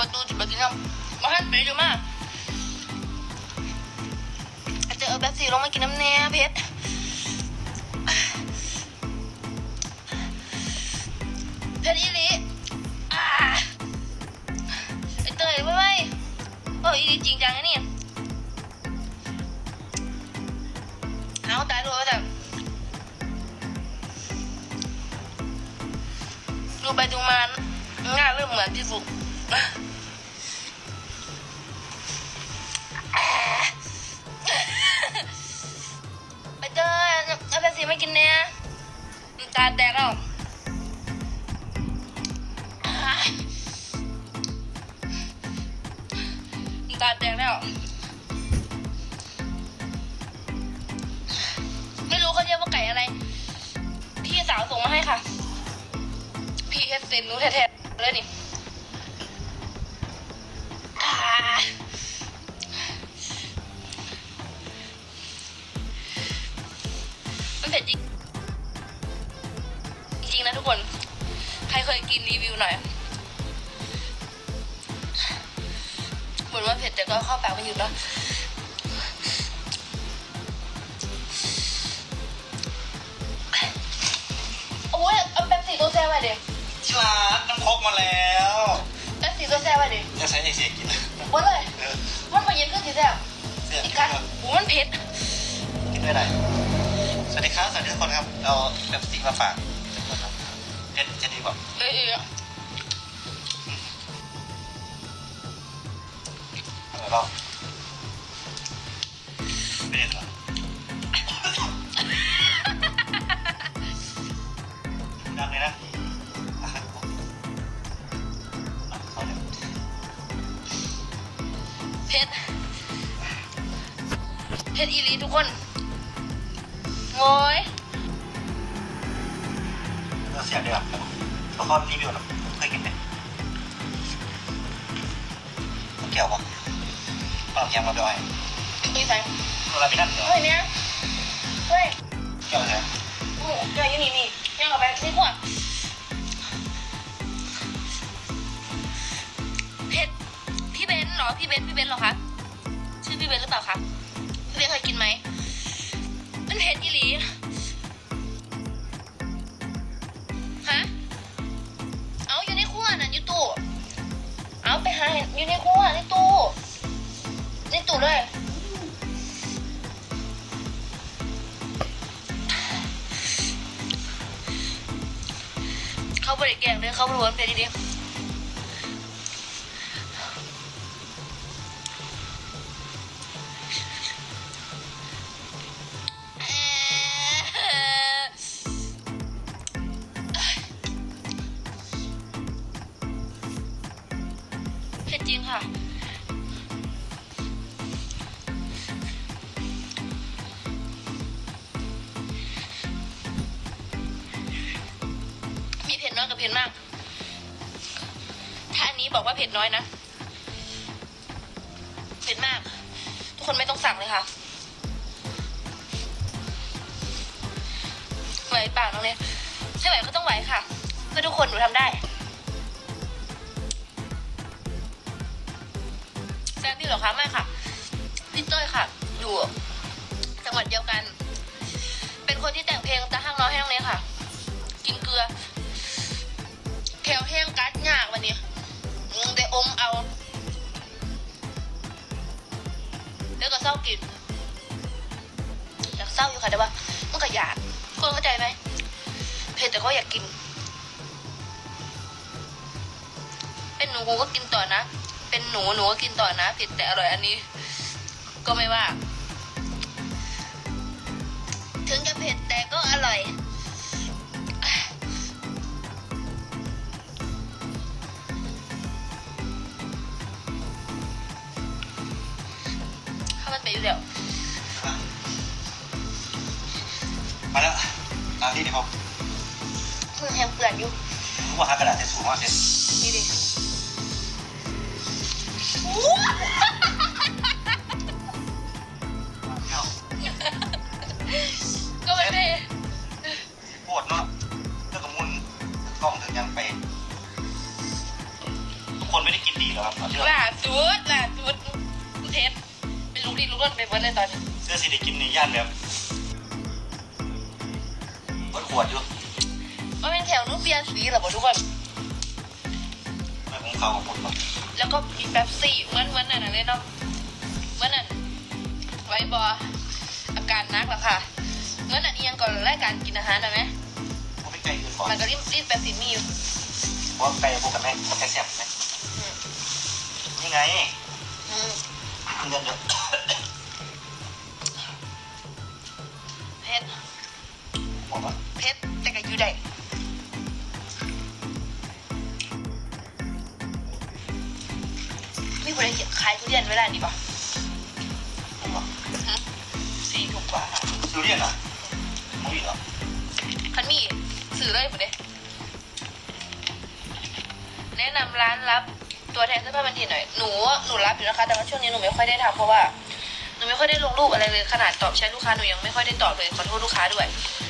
ประตูจุดประตูน้ำมาหันไปดูมาอาจะเอแบบสีลงมากินน้ำแน่เพชรเพชรอีหลีอ่าไอเตยไว้ไว้โอ้อีหลีจริงจังนะนี่เอาตายรู้แล้วแต่ดูไปดูมาง่ายเริ่มเหมือนที่สุด เอาแต่กินเนี่ยน้ำตาแตกแล้วน้ำตาแตกแล้ว ไม่รู้เขาเรียกว่าไก่อะไร พี่สาวส่งมาให้ค่ะ พี่เฮดเซนนู้แท้ๆเลยนี่ เผ็ดจริงจริงๆนะทุกคน ใครเคยกินรีวิวหน่อยเหมือนว่าเผ็ดแต่ก็เข้าปากไม่หยุดเนาะโอ้ยเอาแป๊บซี่ตัวแซ่บมาเด็กที่ร้านน้ำครกมาแล้วแป๊บซี่ตัวแซ่บมาเด็กจะใช้ในเสียกินว่าเลยเออมันไปเย็นขึ้นสิแซ่บเสียอีกิกนกัดโอ้มันเผ็ดกินไม่ได้ สวัสดีครับ สวัสดีทุกคนครับ เราแบบสติกมาฝากทุกคนครับเจะจะดีกว่าเอ้ยเอ้ยเออเราไม่ได้หรอดังเลยนะอะเอาเลยเผ็ดเผ็ดอีหลีทุกคน โอ้ยเราเสียดีกว่าเพราะข้อรีวิวเราเคยกินไหมเกี่ยวป่ะเอาแยมมาด้วยนี่ใส่เราไม่นั่นเดี๋ยวเฮ้ยเนี่ยเฮ้ยเกี่ยวเลยโอ้เดี๋ยวอยังนี่นี่ยังเอาไปนี่พวกเผ็ดพี่เบนซ์เหรอพี่เบนซ์พี่เบนซ์เหรอคะ เขาเบริแกงเลยเขาบริวนเพลดี มีเผ็ดน้อยกับเผ็ดมาก ถ้าอันนี้บอกว่าเผ็ดน้อยนะ เผ็ดมาก ทุกคนไม่ต้องสั่งเลยค่ะไหวปากน้องเนี่ยถ้าไหวก็ต้องไหวค่ะ เพื่อทุกคนหนูทำได้แซมพี่เหรอคะไม่ค่ะ พี่เต้ยค่ะ อยู่จังหวัดเดียวกัน เป็นคนที่แต่งเพลงตาห้างน้อยให้น้องเนี้ยค่ะ กินเกลือ กิน อยากเศร้าอยู่ค่ะแต่ว่ามันก็อยากคุณเข้าใจไหมเผ็ดแต่ก็อยากกิน เป็นหนูกูก็กินต่อนะ เป็นหนูหนูก็กินต่อนะเผ็ดแต่อร่อยอันนี้ ก็ไม่ว่า ถึงจะเผ็ดแต่ก็อร่อย อยู่แล้วมาแล้วตามที่ที่ผมมือแห้งเปื่อนอยู่รู้ว่าหากระดาษจะสูงมากเลยนี่ดิก็มันไม่ปวดเนาะแล้วก็มุนกล้องถึงยังไปทุกคนไม่ได้กินดีหรอครับครับเอาเรื่องล่าสุดล่าสุดเทส เป็นลูกดีลูกรถไปเบิร์ดเลยตอนนี้เสื้อสีได้กินในย่านแบบรถขวดอยู่มันเป็นแถวนู้นเปียนสีเหรอบอกทุกคน ไม่ของเขาของผมหรอกแล้วก็มีแป๊บซี่เหมือนเหมือนนั่นนะเลยเนาะเหมือนนั่นไว้บออาการนักแล้วค่ะเหมือนอันนี้ยังก่อนรายการกินอาหารนะไหมเขาไม่ไกลอื่นก่อนมันก็รีบรีบแป๊บซี่มีอยู่เพราะไกลพวกกันไหมมันไกลแซ่บไหมอืมนี่ไงเงินเดือน แต่ก็อยู่ได้มีคนได้ขายทุเรียนเวลานี้ปะผมบอกฮะสี่ถูกกว่าดูเรียนเหรอมึงอีกเหรอคันมีสื่อเลยหมดเลยแนะนำร้านรับตัวแทนเสื้อผ้าบันทีหน่อย หนู หนูรับอยู่นะคะ แต่ว่าช่วงนี้หนูไม่ค่อยได้ทำเพราะว่า หนูไม่ค่อยได้ลงรูปอะไรเลย ขนาดตอบแชทลูกค้าหนูยังไม่ค่อยได้ตอบเลย ขอโทษลูกค้าด้วยห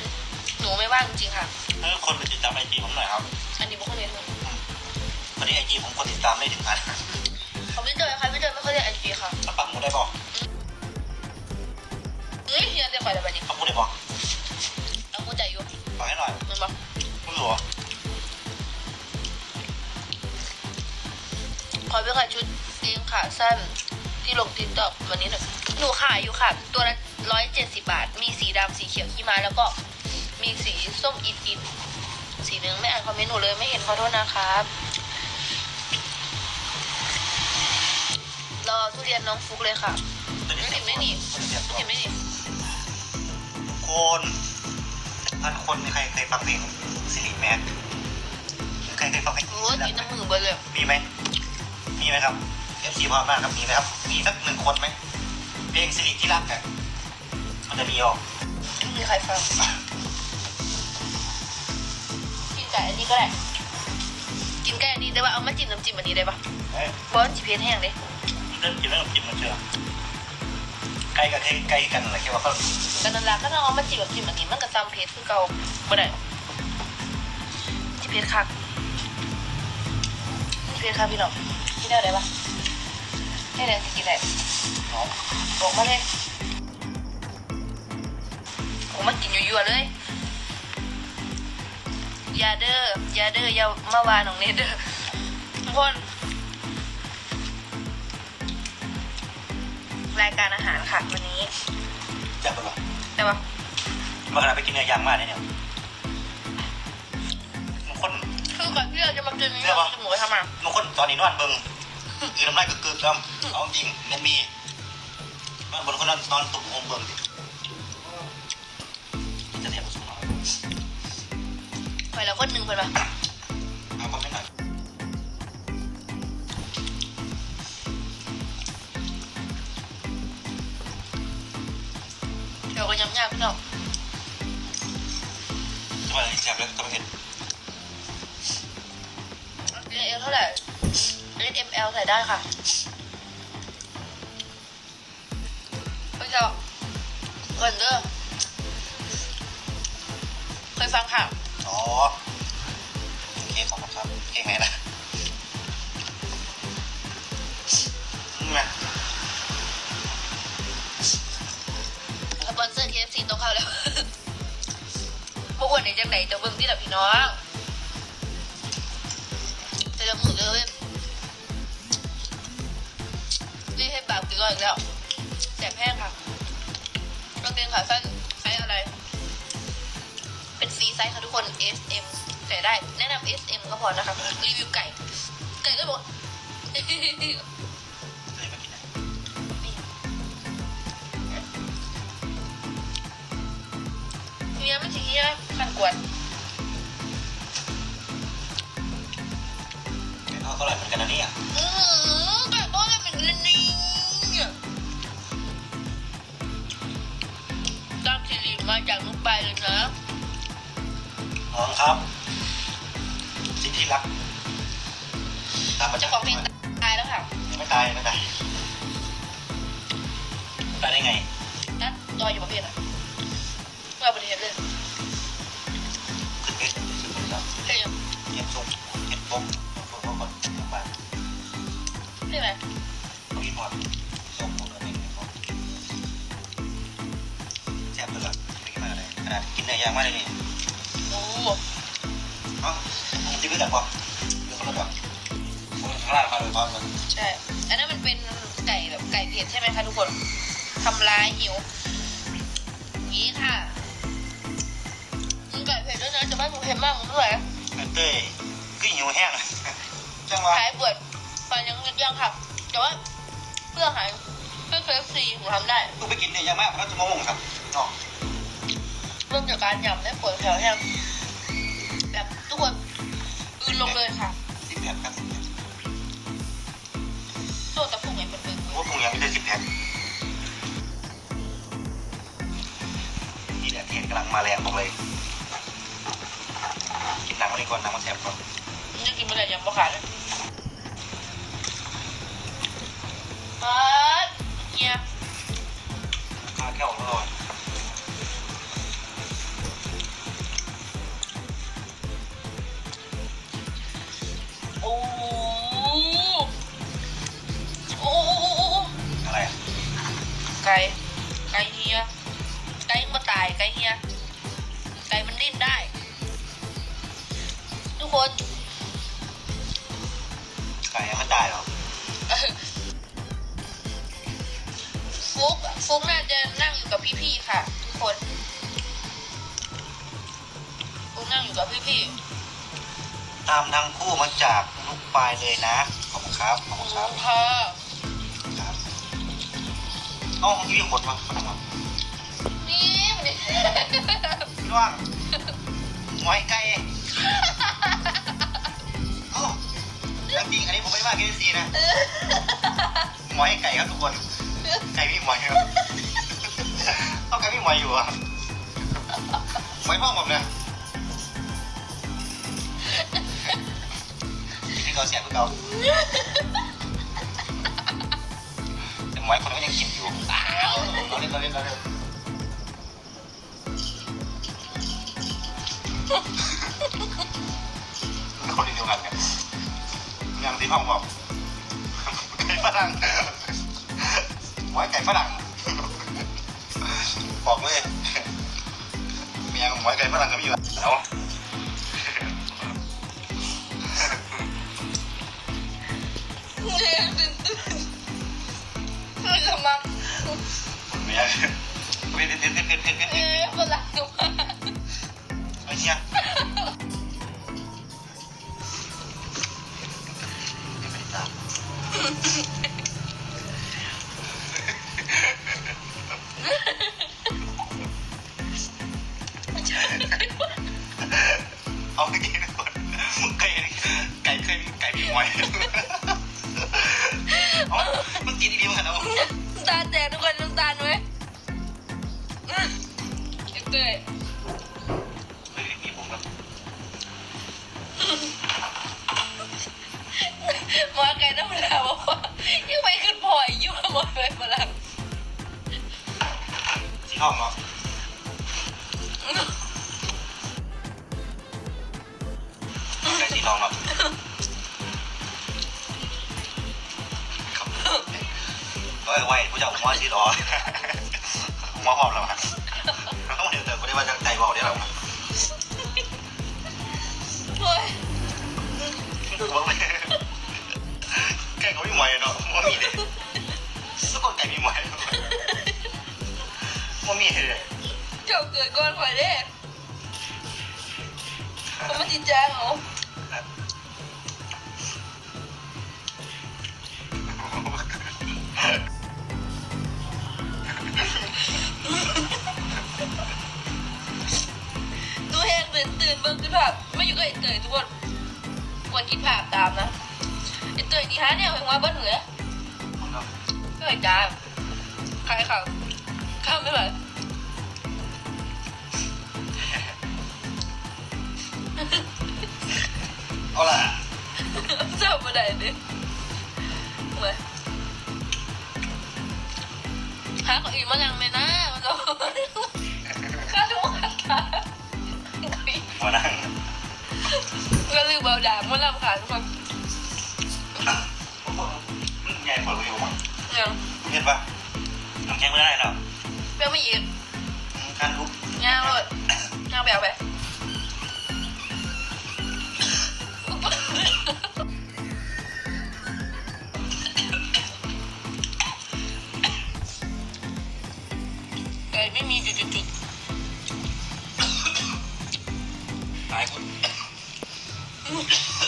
นูไม่ว่างจริงๆค่ะ เออคนไปติดตามไอจีผมหน่อยครับอันนี้บุคคลเรียนตอนนี้ไอจีผมคนติดตามไม่ถึงพันเขาไม่เจอค่ะไม่เจอไม่ค่อยได้ไอจีค่ะถ้าปักหมุดได้บอกเฮ้ยเฮียเรียกไปแล้วแบบนี้ปักหมุดได้บอกเอาหัวใจอยู่บอกให้หน่อยมันบอกไม่รู้เหรอขอไปขายชุดเกงขาสั้นที่ลงติ๊กต็อกวันนี้หน่อยหนูขายอยู่ค่ะ ตัวละร้อยเจ็ดสิบาท มีสีดำสีเขียวขี้ม้าแล้วก็ มีสีส้มอิดอิดสีหนึ่งไม่อ่านคอมเมนต์หนูเลยไม่เห็นขอโทษนะครับ รอทุเรียนน้องฟุกเลยค่ะตอนนี้เสียบไม่หนีเสียบตัวเห็นไหมนี่คนพันคนใครเคยฟังเพลงสิริแมนใครเคยฟังเพลงโอ้ยกินน้ำมือเบนเลยมีไหมมีไหมครับเอฟซีพอมากครับมีไหมครับ มีสักหนึ่งคนไหมเพลงสิริที่รักอะมันจะมีออกไม่มีใครฟัง ไก่อันนี้ก็ได้ กินไก่อันนี้ได้ปะเอามาจิ้มน้ำจิ้มอันนี้ได้ปะเอ้ยบอสจีเพนแห้งเลยเริ่มกินเริ่มกินมันเชื่อใกล้กับใกล้กันอะไรแค่ว่าเขากันนั่นละก็ต้องเอามาจิ้มกับจิ้มอันนี้มันก็ซ้ำเพชรคือเก่าบ่ได้จีเพชรคักจีเพชรคักพี่น้องกินได้ได้ปะให้ได้สิกินได้น้องบอกมาเลยผมมากินยั่วๆเลยอ ยาเด้ออยาเด้ออย่ามาวาน้องเนเด้อทุกคน รายการอาหารค่ะวันนี้อยากไปหรอแต่ว่าเมื่อขณะไปกินเนื้อย่างมากเลยเนี่ยบางคนคือก่อนที่เราจะมากินเรียกว่าหมูกระทะมาบางคนตอนนี้นอนเบิ่งคือน้ำลายกึกๆครับเอาจริงมันมีบางคนคนนอนนอนตุ่มโฮมเบิ่งดิ แล้วคนหนึ่งเพิ่นว่าเอาคอมเมนต์หน่อยเดี๋ยวก็ย้ำยากพี่น้องจะมาแซ่บแล้วก็ไม่เห็นเอลเท่าไหร่เอสเอ็มเอลใส่ได้ค่ะพี่เจ้าเกินเด้อเคยฟังค่ะ จังไหนจะเบิ่งที่แบบพี่น้องจะละมือเลยนี่ให้ปากกินก่อนอีกแล้วแสบแห้งค่ะกางเกงขาสั้นไซส์อะไร เป็นฟรีไซส์ค่ะทุกคน S M ใส่ได้ แนะนำ S M ก็พอนะคะรีวิวไก่ ไก่ก็บอกเลยมากินนะทีนี้ไม่ทีนี้ขันกวนเขาเขาอร่อยเหมือนกันนะเนี่ยอืมไก่ก็เลยเป็นเรนนี่ตามสิริมาจากนุกไปายเลยนะน้องครับ สิ่งที่รัก ตามมาจาเจ้ากของเพลงตายแล้วค่ะไม่ตายไม่ตายตายได้ไงนัดรออยู่ประเภทอะเมื่อประเทศเลย ห็ดส้มเห็ดต้มคนกคนทำบ้านใช่ไหมมีหอดส้มของเราเองนะคแซ่บเลยไม่กินมากเขนาดกินเนื้อย่างมากเลยนี่โอ้เอ้าที่ไม่ดับปะเดี๋ยวคนละดับคนข้างล่านมาเลยบ้านมันใช่อันนั้นมันเป็นไก่แบบไก่เผ็ดใช่ไหมคะทุกคนทำร้ายหิวนี้ค่ะไก่เผ็ดด้วยนะจะไม่หมเผ็ดมากมันด้วย จังหวะหายปวดฟันยังยังค่ะแต่ว่าเพื่อหายเพื่อเคฟซีหนูทำได้ลูกไปกินเนี่ยยังมากเพราะจะมะม่วงครับเนาะเรื่องจากการยำได้ปวดแผลแห้งแบบทุกคนอืนลงเลยค่ะสิบแผ่นครับโซตะพุงไงมันเป็นโอ้ปรุงยังไม่ได้สิบแผ่นนี่แหละเทียนกำลังมาแรงบอกเลย กินหนังมาดีก่อนหนังมาแสบก่อนมันจะกินไปเลยยำบะขาดเลย มาเนี่ยข้าวแก้วอร่อยโอ้โหโอ้โหอะไรอะไก่ไก่เฮียไก่มาตายไก่เฮียไก่มันดิ้นได้ ทุกคน ไก่ยังไม่ตายหรอ ฟุกฟุกน่าจะนั่งอยู่กับพี่ๆค่ะ ทุกคนฟุกนั่งอยู่กับพี่ตามทั้งคู่มาจากลูกปลายเลยนะ ขอบคุณครับ ขอบคุณๆครับค่ะ ครับเอ้าที่มีคนมาคนมานี่มันนี่พี่ว่างหมอยไก่เอ้าแล้วจริงอันนี้ผมไม่ได้ว่าแค่ซีนะหมอยไก่ครับทุกคน ไก่พี่หมอยครับเอาไก่พี่หมอยอยู่อะหมอยพ่อผมเนี่ยที่เขาเสียเพวกเราแต่หมอยคนก็ยังกินอยู่เราเล่นเราเล่นเราเล่นคนเดียวกันกันยังที่พ่อบอกไก่ฝรั่ง ฝรั่งบอกเลยเมียหมอยไก่ฝรั่งก็มีอยู่แล้วเนี่ยตื่นตื่นมันจะมาเมียเว้ยเต้นเต้นเต้นเต้นเต้นเต้นเอ๊ะฝรั่งจะ หมอไก่น้ำมันบอกว่ายังไม่ขึ้นพออายุหมอไก่ฝรั่งสีทองเนาะไก่สีทองเนาะครับเอ้ยไว้ผู้เจ้าผมว่าสีทองผมว่าหอมแล้วมั้งต้องเดี๋ยวเดี๋ยวไม่ได้ว่าจะใจบอกได้หรอโอ้ยไก่ กิดก่อนข่อยเด้ผมมาติดจ้างเอาดูแห้งตื่นตื่นเบิ่งขึ้นภาพไม่อยู่กับไอ้เตยทุกคนควรคิดภาพตามนะไอ้เตยนี่ฮะเนี่ยเพิ่งว่าเบิ้ลเหนือก็ไอ้จ้าใครเขาข้ามไม่ไหว เอาล่ะเจ้าบ่ได้ดิเว้ยหาของอีกมายังเลยนะมันก็ข้าลูกค่ะหัวนั่งก็ลืมเบาด่ามันลำขาทุกคนใหญ่กว่าอยู่มั้งยังเห็นปะน้ำแข็งไม่ได้หรอเปรี้ยวไม่หยิบการลุกย่างเลยย่างแบบเอาไป Oops.